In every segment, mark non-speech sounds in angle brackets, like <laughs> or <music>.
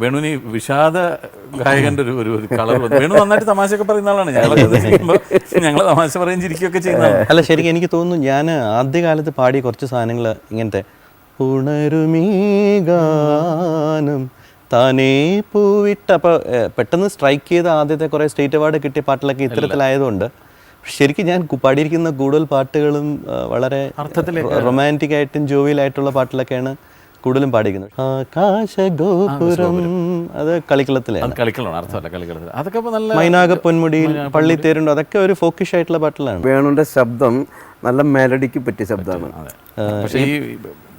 വേണുവിന് വിഷാദ ഗായകന്റെ ഒരു ഒരു കളർ വേണു നന്നായിട്ട് തമാശയൊക്കെ പറയുന്ന ആളാണ്. ഞങ്ങളൊക്കെ ചെയ്യുമ്പോൾ ഞങ്ങൾ തമാശ പറയും ചിരിക്കുകയൊക്കെ ചെയ്യുന്ന അല്ല ശരിക്കും എനിക്ക് തോന്നുന്നു ഞാൻ ആദ്യകാലത്ത് പാടിയ കുറച്ച് സാധനങ്ങൾ ഇങ്ങനത്തെ ഉണരുമീ ഗാനം താനേ പൂവിട്ട അപ്പോൾ പെട്ടെന്ന് സ്ട്രൈക്ക് ചെയ്ത ആദ്യത്തെ കുറേ സ്റ്റേറ്റ് അവാർഡ് കിട്ടിയ പാട്ടിലൊക്കെ ഇത്തരത്തിലായതുകൊണ്ട് ശരിക്കും ഞാൻ പാടിയിരിക്കുന്ന കൂടുതൽ പാട്ടുകളും വളരെ റൊമാന്റിക് ആയിട്ടും ജോവിയലായിട്ടുള്ള പാട്ടിലൊക്കെയാണ് കൂടുതലും പാടിയിരിക്കുന്നത് ആകാശഗോപുരം. അത് കളിക്കളത്തിലെ കളിക്കളമാണ് അർത്ഥമല്ല കളിക്കളത്തിൽ അതൊക്കെ നല്ല മൈനാക പൊന്മുടിയിൽ പള്ളിത്തേരുണ്ട് അതൊക്കെ ഒരു ഫോക്കിഷ് ആയിട്ടുള്ള പാട്ടിലാണ്. വേണുന്റെ ശബ്ദം നല്ല മെലഡിക്ക് പറ്റിയ ശബ്ദമാണ്. പക്ഷേ ഈ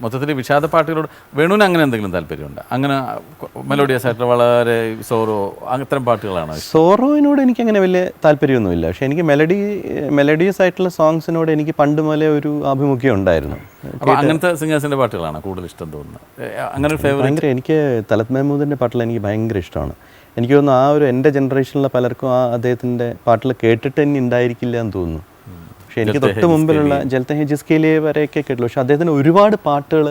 മൊത്തത്തിൽ വിഷാദ പാട്ടുകളോട് വേണുവിന് അങ്ങനെ എന്തെങ്കിലും താല്പര്യമുണ്ട്? അങ്ങനെ മെലോഡിയസ് ആയിട്ടുള്ള വളരെ സോറോ അത്തരം പാട്ടുകളാണ്? സോറോയിനോട് എനിക്ക് അങ്ങനെ വലിയ താല്പര്യമൊന്നുമില്ല. പക്ഷെ എനിക്ക് മെലഡി മെലഡിയസ് ആയിട്ടുള്ള സോങ്സിനോട് എനിക്ക് പണ്ട് മുതലേ ഒരു ആഭിമുഖ്യം ഉണ്ടായിരുന്നു. അങ്ങനത്തെ സിംഗേഴ്സിന്റെ പാട്ടുകളാണ് കൂടുതൽ ഇഷ്ടം തോന്നുന്നത്? അങ്ങനെ ഭയങ്കര എനിക്ക് തലത് മെഹമ്മൂദിന്റെ പാട്ടുകൾ എനിക്ക് ഭയങ്കര ഇഷ്ടമാണ്. എനിക്ക് തോന്നുന്നു ആ ഒരു എന്റെ ജനറേഷനിലെ പലർക്കും ആ അദ്ദേഹത്തിന്റെ പാട്ടുകൾ കേട്ടിട്ട് തന്നെ ഉണ്ടായിരിക്കില്ല എന്ന് തോന്നുന്നു. പക്ഷെ എനിക്ക് തൊട്ട് മുമ്പിലുള്ള ജലത്തെ ജിസ്കേലി വരെയൊക്കെ കേട്ടുള്ളൂ പക്ഷെ അദ്ദേഹത്തിന് ഒരുപാട് പാട്ടുകൾ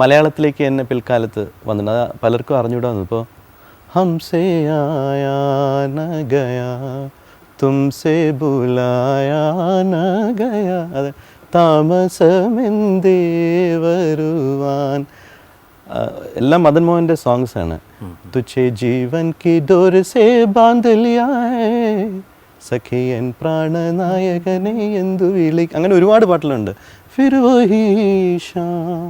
മലയാളത്തിലേക്ക് തന്നെ പിൽക്കാലത്ത് വന്നിട്ടുണ്ട്. അത് പലർക്കും അറിഞ്ഞുകൂടാ വന്നു ഇപ്പോൾ ഹംസേ ആയാ ന ഗയാ തുംസെ ബുലായാ ന ഗയാ അത് താമസമെന്തേ വരുവാൻ. എല്ലാം മദൻ മോഹന്റെ സോങ്സ് ആണ്. തുച്ഛേ ജീവൻ കി ഡോർ സേ ബാന്ധലിയായ സഖിയൻ പ്രാണനായകനെ എന്തു വിളി അങ്ങനെ ഒരുപാട് പാട്ടിലുണ്ട് ശാം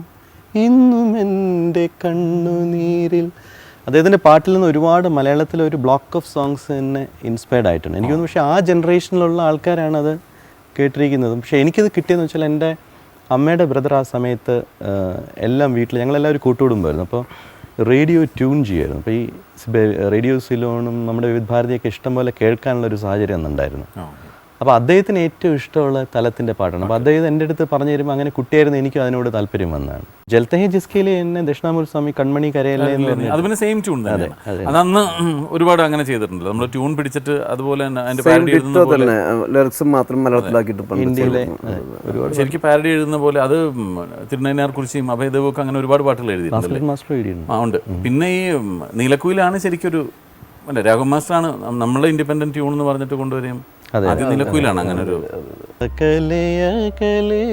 ഇന്നും എന്റെ കണ്ണുനീരിൽ. അദ്ദേഹത്തിന്റെ പാട്ടിൽ നിന്ന് ഒരുപാട് മലയാളത്തിലെ ഒരു ബ്ലോക്ക് ഓഫ് സോങ്സ് തന്നെ ഇൻസ്പയർഡ് ആയിട്ടുണ്ട്. എനിക്ക് തോന്നുന്നു പക്ഷേ ആ ജനറേഷനിലുള്ള ആൾക്കാരാണ് അത് കേട്ടിരിക്കുന്നത്. പക്ഷേ എനിക്കത് കിട്ടിയെന്ന് വെച്ചാൽ എന്റെ അമ്മയുടെ ബ്രദർ ആ സമയത്ത് എല്ലാം വീട്ടിൽ ഞങ്ങളെല്ലാവരും കൂട്ടുകുടുംബമായിരുന്നു. അപ്പോൾ റേഡിയോ ട്യൂൺ ചെയ്യുമായിരുന്നു. അപ്പോൾ ഈ റേഡിയോ സിലോണും നമ്മുടെ വിവിധ ഭാരതിയൊക്കെ ഇഷ്ടം പോലെ കേൾക്കാനുള്ള ഒരു സാഹചര്യം അന്നുണ്ടായിരുന്നു. അപ്പോൾ അദ്ദേഹത്തിന് ഏറ്റവും ഇഷ്ടമുള്ള തലത്തിന്റെ പാട്ടാണ്. അപ്പോൾ അദ്ദേഹം എന്റെ അടുത്ത് പറഞ്ഞു തരുമ്പോൾ അങ്ങനെ കുട്ടിയായിരുന്നു എനിക്ക് അതിനോട് താല്പര്യം വന്നതാണ്. ജൽത്തഹി ജിസ്കയിലെ എന്നെ ദക്ഷിണാമൂർ സ്വാമി കൺമണി കരയല്ലേ എന്ന് പറഞ്ഞു അത്. പിന്നെ സെയിം ട്യൂൺ അത് അന്ന് ഒരുപാട് അങ്ങനെ ചെയ്തിട്ടുണ്ടല്ലോ നമ്മൾ ട്യൂൺ പിടിച്ചിട്ട് അതുപോലെ തന്നെ അതിന്റെ പാരഡി എഴുതുന്ന പോലെ ലിറിക്സ് മാത്രം മലയാളത്തിലാക്കിയിട്ട് പണ്ട് ഇന്ത്യയിലെ ഒരുപാട് ശരിക്കും പാരഡി എഴുതുന്ന പോലെ അത് തിരുനൈനാർ കുറിച്ചും അഭയദേവൊക്കെ ഒക്കെ അങ്ങനെ ഒരുപാട് പാട്ടുകൾ എഴുതിയിട്ടുണ്ട് ആ ഉണ്ട്. പിന്നെ ഈ നീലക്കുയിലാണ് ശരിക്കൊരു അല്ല രാഘവ മാസ്റ്ററാണ് നമ്മളെ ഇൻഡിപെൻഡന്റ് ട്യൂൺ എന്ന് പറഞ്ഞിട്ട് കൊണ്ടുവരും നീലക്കുയിലാണ് അങ്ങനെ ഒരു അകലെ അകലെ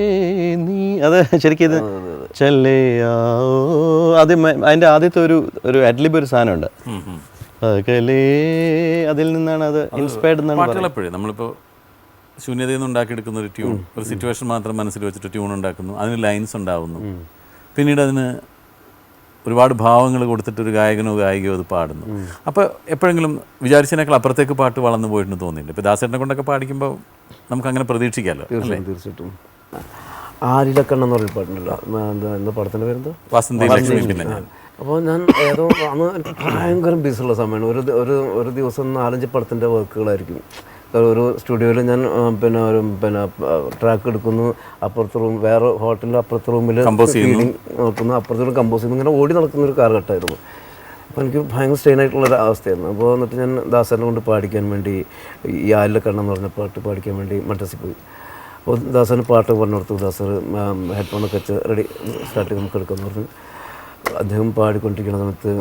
നീ അത് ശരിക്കും ഇത് ആദ്യം അതിന്റെ ആദ്യത്തെ ഒരു ഒരു അഡ്ലിബ് ഒരു സാധനമുണ്ട്. അകലേ അതിൽ നിന്നാണ് അത് ഇൻസ്പയർഡ് എന്നാണ് നമ്മളിപ്പോൾ ശൂന്യതയിൽ നിന്ന് ഉണ്ടാക്കിയെടുക്കുന്ന ഒരു ട്യൂൺ ഒരു സിറ്റുവേഷൻ മാത്രം മനസ്സിൽ വെച്ചിട്ട് ട്യൂൺ ഉണ്ടാക്കുന്നു. അതിന് ലൈൻസ് ഉണ്ടാവുന്നു. പിന്നീട് അതിന് ഒരുപാട് ഭാവങ്ങൾ കൊടുത്തിട്ട് ഒരു ഗായകനോ ഗായികയോ അത് പാടുന്നു. അപ്പോൾ എപ്പോഴെങ്കിലും വിചാരിച്ചതിനേക്കാൾ അപ്പുറത്തേക്ക് പാട്ട് വളർന്നു പോയിട്ടുണ്ട് തോന്നിയില്ല? ഇപ്പോൾ ദാസേട്ടനെ കൊണ്ടൊക്കെ പാടിക്കുമ്പോൾ നമുക്ക് അങ്ങനെ പ്രതീക്ഷിക്കാമല്ലോ തീർച്ചയായിട്ടും ആരിലക്കണ്ണെന്ന് ആരിലക്കണ്ണ എന്ന് പറഞ്ഞ പാട്ടുണ്ടല്ലോ എന്താ എന്താ പടത്തിന്റെ പേരെന്താ? വാസന്തി ലക്ഷ്മി ഞാൻ അപ്പോൾ ഞാൻ ഏതോ അന്ന് എനിക്ക് ഭയങ്കര ബിസിയുള്ള സമയമാണ്. ഒരു ഒരു ഒരു ദിവസം നാലഞ്ച് പടത്തിന്റെ വർക്കുകളായിരിക്കും ഒരു സ്റ്റുഡിയോയിൽ ഞാൻ പിന്നെ ഒരു പിന്നെ ട്രാക്ക് എടുക്കുന്നു. അപ്പുറത്ത് റൂം വേറെ ഹോട്ടലിൽ അപ്പുറത്തെ റൂമിൽ. നോക്കുന്നു അപ്പുറത്തെ റൂം കമ്പോസ് ചെയ്യുന്നു. ഇങ്ങനെ ഓടി നടക്കുന്ന ഒരു കാലഘട്ടമായിരുന്നു. അപ്പോൾ എനിക്ക് ഭയങ്കര സ്ട്രെയിൻ ആയിട്ടുള്ള ഒരു അവസ്ഥയായിരുന്നു. അപ്പോൾ എന്നിട്ട് ഞാൻ ദാസനെ കൊണ്ട് പാടിക്കാൻ വേണ്ടി ഈ ആലിലെ കണ്ണെന്ന് പറഞ്ഞ പാട്ട് പാടിക്കാൻ വേണ്ടി മദ്രസിൽ പോയി. അപ്പോൾ ദാസന് പാട്ട് പറഞ്ഞു കൊടുത്തു ദാസർ ഹെഡ്ഫോണൊക്കെ വെച്ച് റെഡി സ്റ്റാർട്ട് നമുക്ക് എടുക്കാമെന്ന് പറഞ്ഞു. അദ്ദേഹം പാടിക്കൊണ്ടിരിക്കുന്ന സമയത്ത്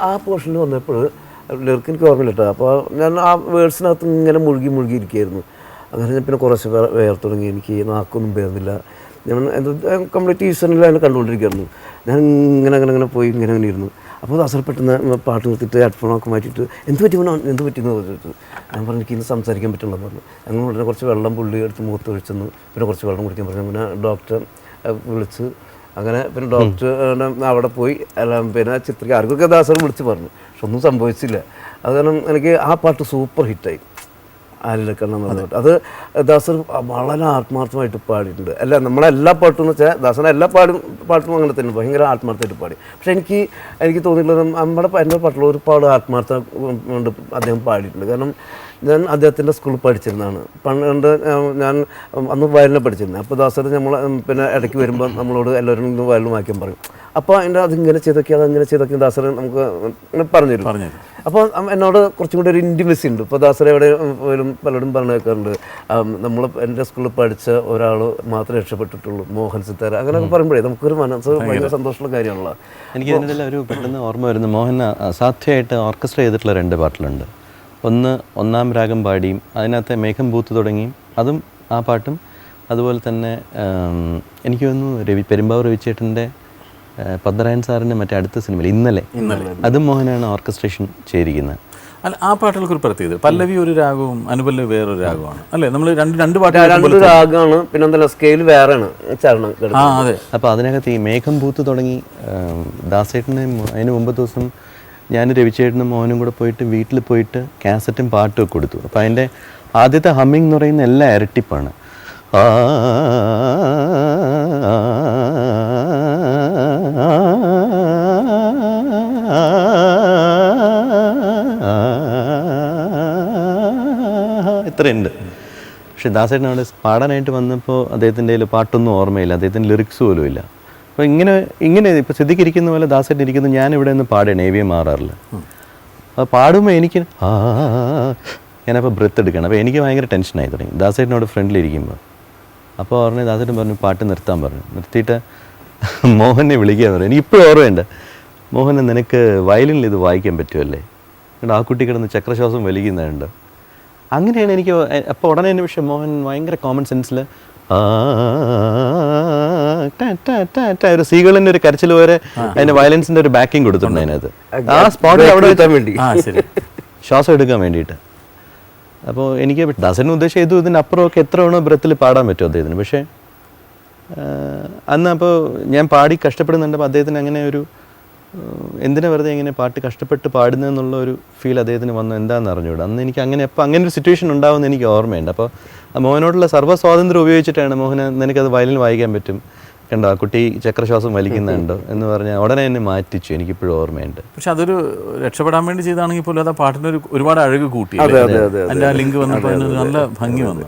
ആ, പോർഷനിൽ വന്നപ്പോൾ ലിറിക്ക് എനിക്ക് ഓർമ്മയില്ല കേട്ടോ അപ്പോൾ ഞാൻ ആ വേർഡ്സിനകത്ത് ഇങ്ങനെ മുഴുകി മുഴുകി ഇരിക്കുകയായിരുന്നു അങ്ങനെ ഞാൻ പിന്നെ കുറച്ച് വേർ തുടങ്ങി എനിക്ക് നാക്കൊന്നും പേർന്നില്ല. ഞാൻ എന്താ കംപ്ലീറ്റ് ഈശ്വരനിൽ അതിനെ കണ്ടുകൊണ്ടിരിക്കുകയായിരുന്നു ഞാൻ ഇങ്ങനെ അങ്ങനെ അങ്ങനെ പോയി ഇങ്ങനെ അങ്ങനെ ഇരുന്നു. അപ്പോൾ ദാസർ പെട്ടെന്ന് പാട്ട് നിർത്തിയിട്ട് ഹെഡ്ഫോണൊക്കെ മാറ്റിയിട്ട് എന്ത് പറ്റി മോനെ? എന്ത് പറ്റിയെന്ന് ചോദിച്ചു ഞാൻ പറഞ്ഞു എനിക്ക് ഇന്ന് സംസാരിക്കാൻ പറ്റുള്ളൂ പറഞ്ഞു. ഞങ്ങൾ ഉടനെ കുറച്ച് വെള്ളം പുള്ളി എടുത്ത് മുഖത്ത് ഒഴിച്ചെന്ന് പിന്നെ കുറച്ച് വെള്ളം കുടിക്കാൻ പറഞ്ഞു. പിന്നെ ഡോക്ടറെ വിളിച്ച് അങ്ങനെ പിന്നെ ഡോക്ടർ അവിടെ പോയി. പിന്നെ ചിത്രക്കാർക്കൊക്കെ ദാസർ വിളിച്ച് പറഞ്ഞു. പക്ഷെ ഒന്നും സംഭവിച്ചില്ല. അത് കാരണം എനിക്ക് ആ പാട്ട് സൂപ്പർ ഹിറ്റായി ആലിലക്കണ്ണം എന്ന് അത് ദാസർ വളരെ ആത്മാർത്ഥമായിട്ട് പാടിയിട്ടുണ്ട്. അല്ല നമ്മളെ എല്ലാ പാട്ടും എന്ന് വെച്ചാൽ ദാസറിന്റെ എല്ലാ പാടും പാട്ടും അങ്ങനെ തന്നെ ഭയങ്കര ആത്മാർത്ഥമായിട്ട് പാടി. പക്ഷെ എനിക്ക് എനിക്ക് തോന്നിയിട്ടുള്ളത് നമ്മുടെ എന്റെ പാട്ടിൽ ഒരുപാട് ആത്മാർത്ഥ കൊണ്ട് അദ്ദേഹം പാടിയിട്ടുണ്ട്. കാരണം ഞാൻ അദ്ദേഹത്തിന്റെ സ്കൂളിൽ പഠിച്ചിരുന്നതാണ്. പണ്ട് ഞാൻ അന്ന് വയലിനെ പഠിച്ചിരുന്നത്. അപ്പോൾ ദാസർ നമ്മൾ പിന്നെ ഇടയ്ക്ക് വരുമ്പോൾ നമ്മളോട് എല്ലാവരും വയലിൽ വായിക്കാൻ പറയും. അപ്പോൾ അതിന്റെ ഇങ്ങനെ ചെയ്തൊക്കെ അതങ്ങനെ ചെയ്തൊക്കെ ദാസർ നമുക്ക് പറഞ്ഞു തരും അപ്പോൾ എന്നോട് കുറച്ചും കൂടി ഒരു ഇന്റിമസി ഉണ്ട്. ഇപ്പോൾ ദാസർ എവിടെ പോലും പലരും പറഞ്ഞു കേൾക്കാറുണ്ട്. നമ്മൾ എന്റെ സ്കൂളിൽ പഠിച്ച ഒരാൾ മാത്രമേ രക്ഷപ്പെട്ടിട്ടുള്ളൂ മോഹൻ സിത്താര. അങ്ങനെയൊക്കെ പറയുമ്പോഴേ നമുക്കൊരു മനസ്സ് ഭയങ്കര. സന്തോഷമുള്ള കാര്യമാണല്ലോ. എനിക്ക് ഒരു പെട്ടെന്ന് ഓർമ്മ വരുന്നത് മോഹൻ അസാധ്യമായിട്ട് ഓർക്കസ്ട്ര ചെയ്തിട്ടുള്ള രണ്ട് പാട്ടിലുണ്ട്. ഒന്ന് ഒന്നാം രാഗം പാടിയും അതിനകത്തെ മേഘം പൂത്ത് തുടങ്ങിയും അതും ആ പാട്ടും. അതുപോലെ തന്നെ എനിക്ക് തോന്നുന്നു രവി പെരുമ്പാവൂർ രവിച്ചേട്ടന്റെ പദ്മരായൻ സാറിന്റെ മറ്റേ അടുത്ത സിനിമയിൽ ഇന്നലെ. അതും മോഹനാണ് ഓർക്കസ്ട്രേഷൻ ചെയ്തിരിക്കുന്നത്. അല്ല ആ പാട്ടുകൾക്ക് ഒരു പ്രത്യേകത പല്ലവി ഒരു രാഗവും അനുപല്ലവി വേറൊരു രാഗമാണ് അല്ലേ? നമ്മൾ രണ്ട് രണ്ട് പാട്ടുകൾ രണ്ട് രാഗമാണ് പിന്നെ എന്താ സ്കെയിൽ വേറെയാണ് ചരണം ആ അതെ. അപ്പോൾ അതിനകത്ത് ഈ മേഘം പൂത്ത് തുടങ്ങി ദാസേട്ടനെ അതിന് മുമ്പ് ദിവസം ഞാൻ രവിചേട്ടനും മോഹനും കൂടെ പോയിട്ട് വീട്ടിൽ പോയിട്ട് കാസറ്റും പാട്ടും ഒക്കെ കൊടുത്തു. അപ്പോൾ അതിന്റെ ആദ്യത്തെ ഹമ്മിങ് എന്ന് പറയുന്ന എല്ലാം ഇരട്ടിപ്പാണ്. ആ ഇത്രയുണ്ട് പക്ഷേ ദാസേട്ടൻ അവിടെ പാടാനായിട്ട് വന്നപ്പോൾ അദ്ദേഹത്തിന്റെ കയ്യിൽ പാട്ടൊന്നും ഓർമ്മയില്ല. അദ്ദേഹത്തിന്റെ ലിറിക്സ് പോലും ഇല്ല. അപ്പോൾ ഇങ്ങനെ ഇങ്ങനെ ഇപ്പോൾ സ്ഥിതിക്കിരിക്കുന്ന പോലെ ദാസേട്ടൻ ഇരിക്കുന്നു ഞാൻ ഇവിടെ നിന്ന് പാടുകയാണ് എ വി എം മാറാറില്ല അപ്പോൾ പാടുമ്പോൾ എനിക്ക് ആ ഞാനപ്പോൾ ബ്രത്ത് എടുക്കണം അപ്പോൾ എനിക്ക് ഭയങ്കര ടെൻഷനായി തുടങ്ങി. ദാസേട്ടനോട് ഫ്രണ്ടിലിരിക്കുമ്പോൾ അപ്പോൾ പറഞ്ഞു ദാസേട്ടൻ പറഞ്ഞു പാട്ട് നിർത്താൻ പറഞ്ഞു. നിർത്തിയിട്ട് <laughs> മോഹനെ വിളിക്കാൻ പറഞ്ഞു. എനിക്ക് ഇപ്പോഴും ഓർമ്മയുണ്ട്. മോഹനെ നിനക്ക് വയലിനിൽ ഇത് വായിക്കാൻ പറ്റുമല്ലേ എന്നിട്ട് ആ കുട്ടി കിടന്ന് ചക്രശ്വാസം വലിക്കുന്നുണ്ട് അങ്ങനെയാണ് എനിക്ക് അപ്പോൾ ഉടനെ തന്നെ പക്ഷേ മോഹൻ ഭയങ്കര കോമൺ സെൻസിൽ ഒരു സീകളിന്റെ ഒരു കരച്ചിൽ വരെ അതിന്റെ വയലൻസിന്റെ ഒരു ബാക്കിംഗ് കൊടുത്തിട്ടുണ്ട് അതിനകത്ത്. ആ സ്പോട്ടിൽ അവിടെ എത്താൻ വേണ്ടി. ആ ശരി. ശ്വാസം എടുക്കാൻ വേണ്ടിയിട്ട്. അപ്പോൾ എനിക്ക് ദാസന് ഉദ്ദേശം ചെയ്തു ഇതിന് അപ്പുറമൊക്കെ എത്ര വേണോ ബ്രത്തിൽ പാടാൻ പറ്റും അദ്ദേഹത്തിന്. പക്ഷേ അന്ന് അപ്പോൾ ഞാൻ പാടി കഷ്ടപ്പെടുന്നുണ്ട് അപ്പോൾ അദ്ദേഹത്തിന് അങ്ങനെ ഒരു എന്തിനാ വെറുതെ ഇങ്ങനെ പാട്ട് കഷ്ടപ്പെട്ട് പാടുന്നതെന്നുള്ള ഒരു ഫീൽ അദ്ദേഹത്തിന് വന്നു. എന്താണെന്ന് അറിഞ്ഞുകൂടാ അന്ന് എനിക്ക് അങ്ങനെ അപ്പോൾ അങ്ങനെ ഒരു സിറ്റുവേഷൻ ഉണ്ടാവുമെന്ന് എനിക്ക് ഓർമ്മയുണ്ട്. അപ്പോൾ ആ മോഹനോടുള്ള സർവ സ്വാതന്ത്ര്യം ഉപയോഗിച്ചിട്ടാണ് മോഹന നിനക്കത് വയലിൻ വായിക്കാൻ പറ്റും. കണ്ടോ ആ കുട്ടി ചക്രശ്വാസം വലിക്കുന്നുണ്ടോ എന്ന് പറഞ്ഞാൽ ഉടനെ എന്നെ മാറ്റിച്ചു. എനിക്കിപ്പോഴും ഓർമ്മയുണ്ട്. പക്ഷെ അതൊരു രക്ഷപ്പെടാൻ വേണ്ടി ചെയ്താണെങ്കിൽ പോലും അത് ആ പാട്ടിന് ഒരു ഒരുപാട് അഴക് കൂട്ടി അതെ, അതെ, അതെ, അതിന്റെ ആ ലിങ്ക് വന്നപ്പോൾ നല്ല ഭംഗി വന്നു.